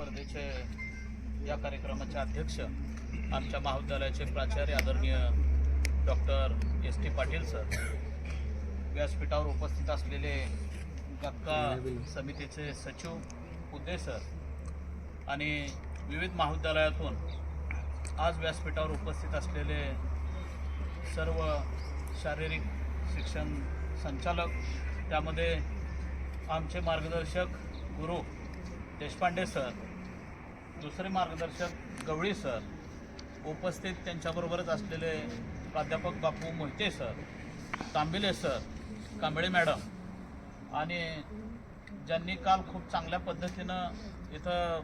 स्पर्धेचे या कार्यक्रमाचे अध्यक्ष आमच्या महाविद्यालयाचे प्राचार्य आदरणीय doctor S T Patil sir. व्यासपीठावर उपस्थित असलेले गक्का समितीचे सचिव उदय सर आणि विविध महाविद्यालयातून आज व्यासपीठावर उपस्थित असलेले सर्व शारीरिक शिक्षण संचालक त्यामध्ये आमचे मार्गदर्शक गुरु देशपांडे सर दुसरे मार्गदर्शक गवळी सर उपस्थित त्यांच्याबरोबरच असलेले प्राध्यापक Bapu Mohite sir Tambile sir Kamble madam आणि ज्यांनी काल खूप चांगल्या पद्धतीनं इथं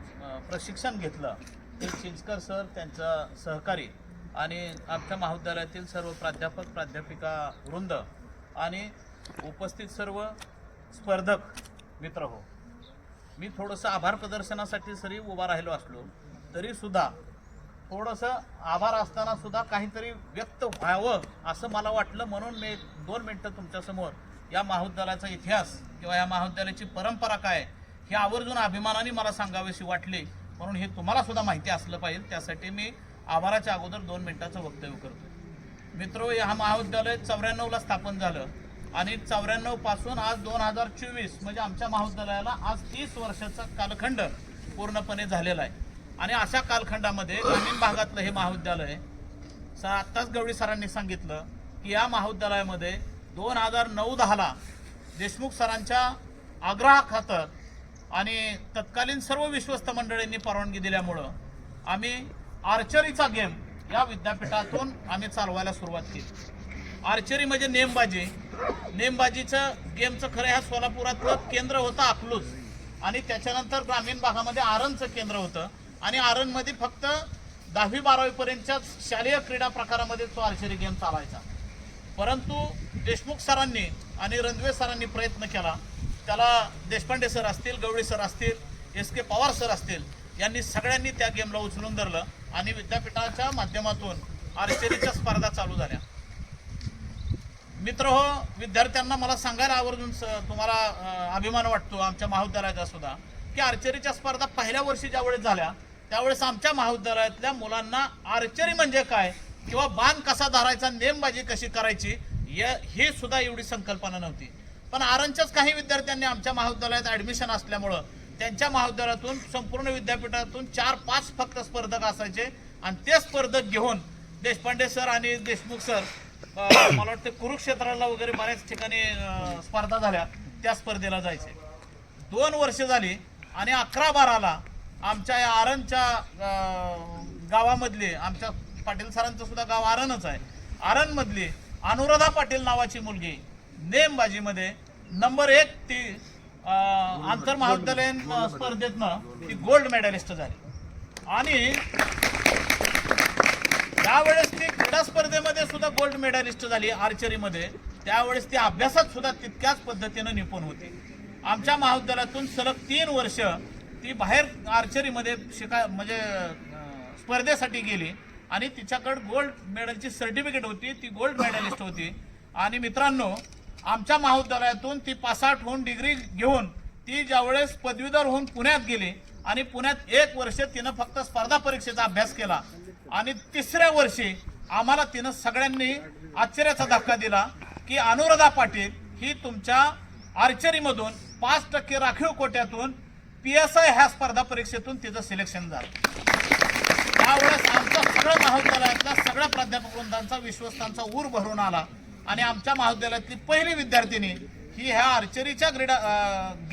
प्रशिक्षण घेतलं ते चिंचकर सर त्यांचा सहकारी आणि आमच्या महाविद्यालयातील सर्व प्राध्यापक प्राध्यापिका वृंद आणि उपस्थित सर्व स्पर्धक मित्र हो. मी थोडंसं आभार प्रदर्शनासाठी जरी उभा राहिलो असलो तरीसुद्धा थोडंसं आभार असताना सुद्धा काहीतरी व्यक्त व्हावं असं मला वाटलं. म्हणून मी दोन मिनटं तुमच्यासमोर या महाविद्यालयाचा इतिहास किंवा या महाविद्यालयाची परंपरा काय हे आवर्जून अभिमानाने मला सांगावीशी वाटले. म्हणून हे तुम्हाला सुद्धा माहिती असलं पाहिजे. त्यासाठी मी आभाराच्या अगोदर दोन मिनिटाचं वक्तव्य करतो मित्रो हा महाविद्यालय चौऱ्याण्णवला स्थापन झालं. आणि चौऱ्याण्णवपासून आज दोन हजार चोवीस म्हणजे आमच्या महाविद्यालयाला आज तीस वर्षाचा कालखंड पूर्णपणे झालेला आहे. आणि अशा कालखंडामध्ये ग्रामीण भागातलं हे महाविद्यालय स आत्ताच गवळी सरांनी सांगितलं की या महाविद्यालयामध्ये दोन हजार नऊ दहाला देशमुख सरांच्या आग्रहाखातर आणि तत्कालीन सर्व विश्वस्त मंडळींनी परवानगी दिल्यामुळं आम्ही आर्चरीचा गेम या विद्यापीठातून आम्ही चालवायला सुरुवात केली. आर्चरी म्हणजे नेमबाजी. नेमबाजीचं गेमचं खरं ह्या सोलापुरातलं केंद्र होतं अकलूज आणि त्याच्यानंतर ग्रामीण भागामध्ये आरणचं केंद्र होतं. आणि आरणमध्ये फक्त दहावी बारावीपर्यंतच्या शालेय क्रीडा प्रकारामध्ये तो आर्चरी गेम चालायचा. परंतु देशमुख सरांनी आणि रणवे सरांनी प्रयत्न केला. त्याला देशपांडे सर असतील गवळी सर असतील एस के पवार सर असतील यांनी सगळ्यांनी त्या गेमला उचलून धरलं. आणि विद्यापीठाच्या माध्यमातून आर्चरीच्या स्पर्धा चालू झाल्या. मित्र हो विद्यार्थ्यांना मला सांगायला आवर्जून स- तुम्हाला अभिमान वाटतो आमच्या महाविद्यालयाचा सुद्धा की आर्चरीच्या स्पर्धा पहिल्या वर्षी ज्यावेळेस झाल्या त्यावेळेस आमच्या महाविद्यालयातल्या मुलांना आर्चरी म्हणजे काय किंवा बाण कसा धरायचा नेमबाजी कशी करायची या हे सुद्धा एवढी संकल्पना नव्हती. पण आरणच्याच काही विद्यार्थ्यांनी आमच्या महाविद्यालयात ॲडमिशन असल्यामुळं त्यांच्या महाविद्यालयातून संपूर्ण विद्यापीठातून चार पाच फक्त स्पर्धक असायचे आणि ते स्पर्धक घेऊन देशपांडे सर आणि देशमुख सर मला वाटतं कुरुक्षेत्राला वगैरे बऱ्याच ठिकाणी स्पर्धा झाल्या. त्या स्पर्धेला जायचे दोन वर्ष झाली आणि अकरा बाराला आमच्या या आरणच्या गावामधले आमच्या पाटील सरांचं सुद्धा गाव आरणच आहे. आरणमधली अनुराधा पाटील नावाची मुलगी नेमबाजीमध्ये नंबर एक ती आंतर महाविद्यालयीन स्पर्धेतनं ती गोल्ड मेडलिस्ट झाली. आणि त्यावेळेस ती क्रीडा स्पर्धेमध्ये सुद्धा गोल्ड मेडलिस्ट झाली आर्चरीमध्ये. त्यावेळेस ती अभ्यासात सुद्धा तितक्याच पद्धतीनं निपुण होती. आमच्या महाविद्यालयातून सलग तीन वर्ष ती बाहेर आर्चरीमध्ये शिका म्हणजे स्पर्धेसाठी गेली आणि तिच्याकडे गोल्ड मेडलची सर्टिफिकेट होती ती गोल्ड मेडलिस्ट होती. आणि मित्रांनो आमच्या महाविद्यालयातून ती पासआउट होऊन डिग्री घेऊन ती ज्यावेळेस पदवीधर होऊन पुण्यात गेली आणि पुण्यात एक वर्ष तिनं फक्त स्पर्धा परीक्षेचा अभ्यास केला. आणि तिसऱ्या वर्षी आम्हाला तिनं सगळ्यांनी आश्चर्याचा धक्का दिला की अनुराधा पाटील ही तुमच्या आर्चरीमधून पाच टक्के राखीव कोट्यातून पी एस आय ह्या स्पर्धा परीक्षेतून तिचं सिलेक्शन झालं. त्यावेळेस आमचा सगळं महाविद्यालयातला सगळ्या प्राध्यापक वृंदांचा विश्वस्तांचा ऊर भरून आला. आणि आमच्या महाविद्यालयातली पहिली विद्यार्थिनी ही ह्या आर्चरीच्या क्रीडा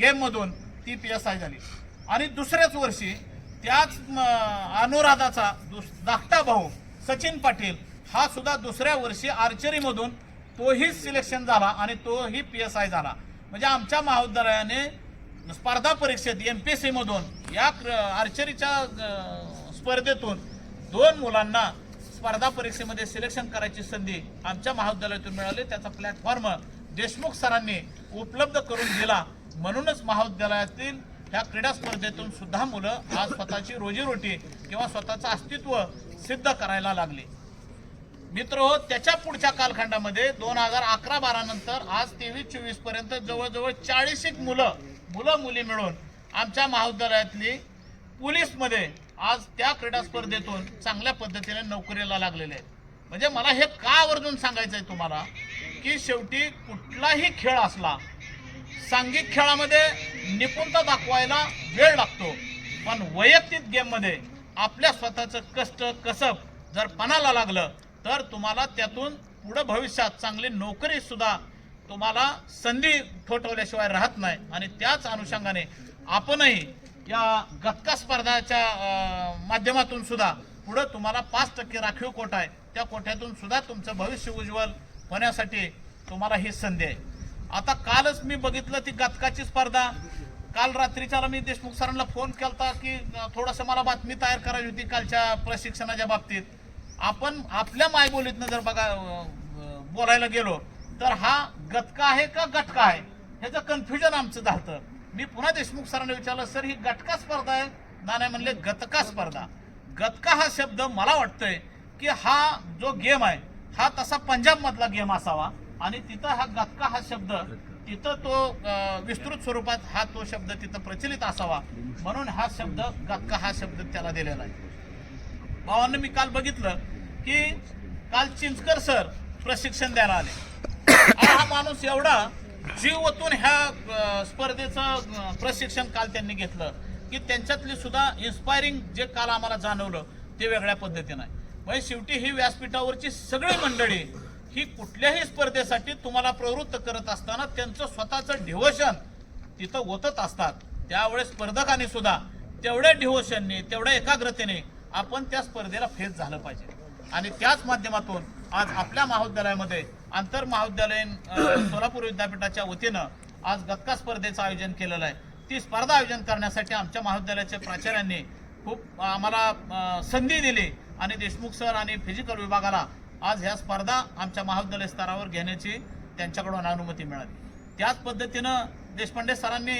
गेममधून ती पी एस आय झाली. आणि दुसऱ्याच वर्षी त्याच अनुराधाचा दुस धाकटा भाऊ सचिन पाटील हा सुद्धा दुसऱ्या वर्षी आर्चरीमधून तोही सिलेक्शन झाला आणि तोही पी एस आय झाला. म्हणजे आमच्या महाविद्यालयाने स्पर्धा परीक्षेत एम पी एस सीमधून या क्र- आर्चरीच्या स्पर्धेतून दोन मुलांना स्पर्धा परीक्षेमध्ये सिलेक्शन करायची संधी आमच्या महाविद्यालयातून मिळाली. त्याचा प्लॅटफॉर्म देशमुख सरांनी उपलब्ध करून दिला. म्हणूनच महाविद्यालयातील ह्या क्रीडा स्पर्धेतून सुद्धा मुलं आज स्वतःची रोजीरोटी किंवा स्वतःचं अस्तित्व सिद्ध करायला लागली. मित्र हो त्याच्या पुढच्या कालखंडामध्ये दोन हजार अकरा बारा नंतर आज तेवीस चोवीसपर्यंत जवळजवळ चाळीस एक मुलं मुलं मुली मिळून आमच्या महाविद्यालयातली पोलीसमध्ये आज त्या क्रीडा स्पर्धेतून चांगल्या पद्धतीने नोकरीला लागलेले आहेत. म्हणजे मला हे का आवर्जून सांगायचं आहे तुम्हाला? की शेवटी कुठलाही खेळ असला सांघिक खेळामध्ये निपुणता दाखवायला वेळ लागतो. पण वैयक्तिक गेममध्ये आपल्या स्वतःचं कष्ट कसब जर पणाला लागलं तर तुम्हाला त्यातून पुढं भविष्यात चांगली नोकरीसुद्धा तुम्हाला संधी ठोठवल्याशिवाय राहत नाही. आणि त्याच अनुषंगाने आपणही या गतका स्पर्धाच्या माध्यमातून सुद्धा पुढं तुम्हाला पाच टक्के राखीव कोटा आहे. त्या कोट्यातून सुद्धा तुमचं भविष्य उज्ज्वल होण्यासाठी तुम्हाला ही संधी आहे. आता कालच मी बघितलं ती गतकाची स्पर्धा. काल रात्रीच्याला मी देशमुख सरांना फोन केला की थोडस मला बातमी तयार करायची होती कालच्या प्रशिक्षणाच्या बाबतीत. आपण आपल्या मायबोलीतनं जर बघा बोलायला गेलो तर हा गतका आहे का गटका आहे? ह्याचं कन्फ्युजन आमचं झालं मी पुन्हा देशमुख सरांना विचारलं सर ही गटका स्पर्धा आहे? नाना म्हणले गतका स्पर्धा. गतका हा शब्द मला वाटतंय की हा जो गेम आहे हा तसा पंजाबमधला गेम असावा. आणि तिथं हा गतका हा शब्द तिथं तो विस्तृत स्वरूपात हा तो शब्द तिथं प्रचलित असावा. म्हणून हा शब्द गतका हा शब्द त्याला दिलेला आहे. भावांना मी काल बघितलं की काल चिंचकर सर प्रशिक्षण द्यायला आले. हा माणूस एवढा जीव ओतून ह्या स्पर्धेचं प्रशिक्षण काल त्यांनी घेतलं की त्यांच्यातली सुद्धा इन्स्पायरिंग जे काल आम्हाला जाणवलं ते वेगळ्या पद्धतीनं आहे. म्हणजे शेवटी ही व्यासपीठावरची सगळी मंडळी ही कुठल्याही स्पर्धेसाठी तुम्हाला प्रवृत्त करत असताना त्यांचं स्वतःचं डिव्होशन तिथं ओतत असतात. त्यावेळेस स्पर्धकांनी सुद्धा तेवढ्या डिव्होशनने तेवढ्या एकाग्रतेने आपण त्या स्पर्धेला फेस झालं पाहिजे. आणि त्याच माध्यमातून आज आपल्या महाविद्यालयामध्ये आंतर महाविद्यालयीन सोलापूर विद्यापीठाच्या वतीनं आज गतका स्पर्धेचं आयोजन केलेलं आहे. ती स्पर्धा आयोजन करण्यासाठी आमच्या महाविद्यालयाच्या प्राचार्यांनी खूप आम्हाला संधी दिली. आणि देशमुख सर आणि फिजिकल विभागाला आज ह्या स्पर्धा आमच्या महाविद्यालय स्तरावर घेण्याची त्यांच्याकडून अनुमती मिळाली. त्याच पद्धतीनं देशपांडे सरांनी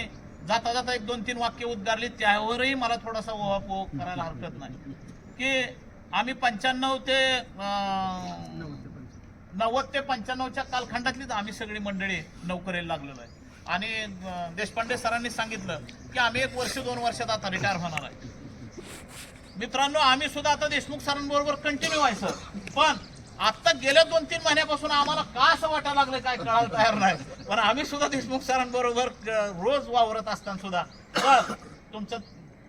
जाता जाता एक दोन तीन वाक्य उद्गारली त्यावरही मला थोडासा ओहापोह करायला हरकत नाही. की आम्ही पंच्याण्णव ते अं, नव्वद ते पंच्याण्णवच्या कालखंडातलीच आम्ही सगळी मंडळी नोकरीला लागलेलो आहे. आणि देशपांडे सरांनी सांगितलं की आम्ही एक वर्ष दोन वर्षात आता रिटायर होणार आहे. मित्रांनो आम्ही सुद्धा आता देशमुख सरांबरोबर कंटिन्यू व्हायचं पण आता गेल्या दोन तीन महिन्यापासून आम्हाला का असं वाटायला लागलं काय कळायला तयार नाही. पण आम्ही सुद्धा देशमुख सरांबरोबर रोज वावरत असताना सुद्धा. तुमचं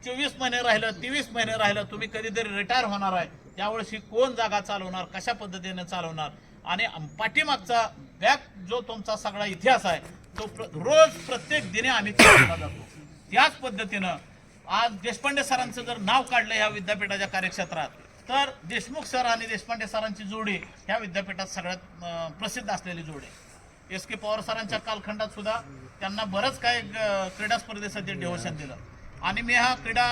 चोवीस महिने राहिलं तेवीस महिने राहिलं तुम्ही कधीतरी रिटायर होणार आहे. त्यावेळेस ही कोण जागा चालवणार? कशा पद्धतीने चालवणार? आणि पाठीमागचा बॅक जो तुमचा सगळा इतिहास आहे तो प्र- रोज प्रत्येक दिने आम्ही जातो. त्याच पद्धतीनं आज देशपांडे सरांचं जर नाव काढलं ह्या विद्यापीठाच्या कार्यक्षेत्रात तर देशमुख सर आणि देशपांडे सरांची जोडी ह्या विद्यापीठात सगळ्यात प्रसिद्ध असलेली जोडी. एस के पवार सरांच्या कालखंडात सुद्धा त्यांना बरंच काही क्रीडा स्पर्धेसाठी डिव्होशन दिलं. आणि मी हा क्रीडा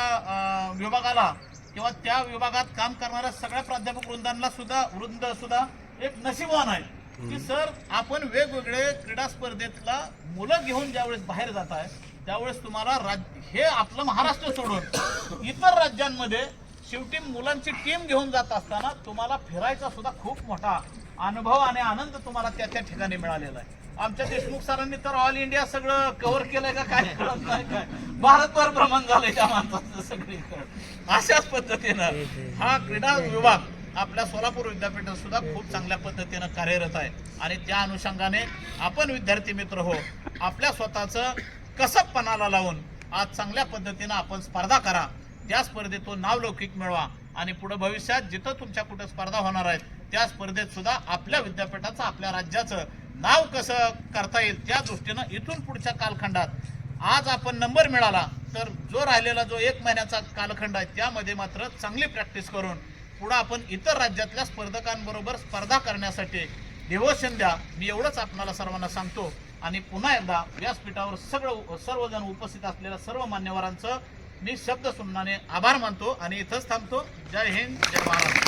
विभागाला किंवा त्या विभागात काम करणाऱ्या सगळ्या प्राध्यापक वृंदांना सुद्धा वृंद सुद्धा एक नशीबवान आहे की सर आपण वेगवेगळे क्रीडा स्पर्धेतला मुलं घेऊन ज्यावेळेस बाहेर जात आहे त्यावेळेस तुम्हाला राज्य हे आपलं महाराष्ट्र सोडून इतर राज्यांमध्ये शेवटी मुलांची टीम घेऊन जात असताना तुम्हाला फिरायचा सुद्धा खूप मोठा अनुभव आणि आनंद तुम्हाला त्या त्या ठिकाणी मिळालेला आहे. आमच्या देशमुख सरांनी तर ऑल इंडिया सगळं कव्हर केलंय का काय कळत नाही काय? भारतभर भ्रमण झालंय त्या माणसाचं सगळीकडे अशाच पद्धतीनं हा क्रीडा विभाग आपल्या सोलापूर विद्यापीठात सुद्धा खूप चांगल्या पद्धतीनं कार्यरत आहे. आणि त्या अनुषंगाने आपण विद्यार्थी मित्र हो आपल्या स्वतःचं कसबपणाला लावून आज चांगल्या पद्धतीनं आपण स्पर्धा करा. त्या स्पर्धेतून नावलौकिक मिळवा आणि पुढे भविष्यात जिथं तुमच्या कुठे स्पर्धा होणार आहेत त्या स्पर्धेत सुद्धा आपल्या विद्यापीठाचं आपल्या राज्याचं नाव कसं करता येईल त्या दृष्टीनं इथून पुढच्या कालखंडात आज आपण नंबर मिळाला तर जो राहिलेला जो एक महिन्याचा कालखंड आहे त्यामध्ये मात्र चांगली प्रॅक्टिस करून पुढं आपण इतर राज्यातल्या स्पर्धकांबरोबर स्पर्धा करण्यासाठी डिवोशन द्या. मी एवढंच आपणाला सर्वांना सांगतो. आणि पुन्हा एकदा व्यासपीठावर सगळं सर्वजण उपस्थित असलेल्या सर्व मान्यवरांचं मी शब्द सुमनाने आभार मानतो आणि इथंच थांबतो. जय हिंद जय महाराष्ट्र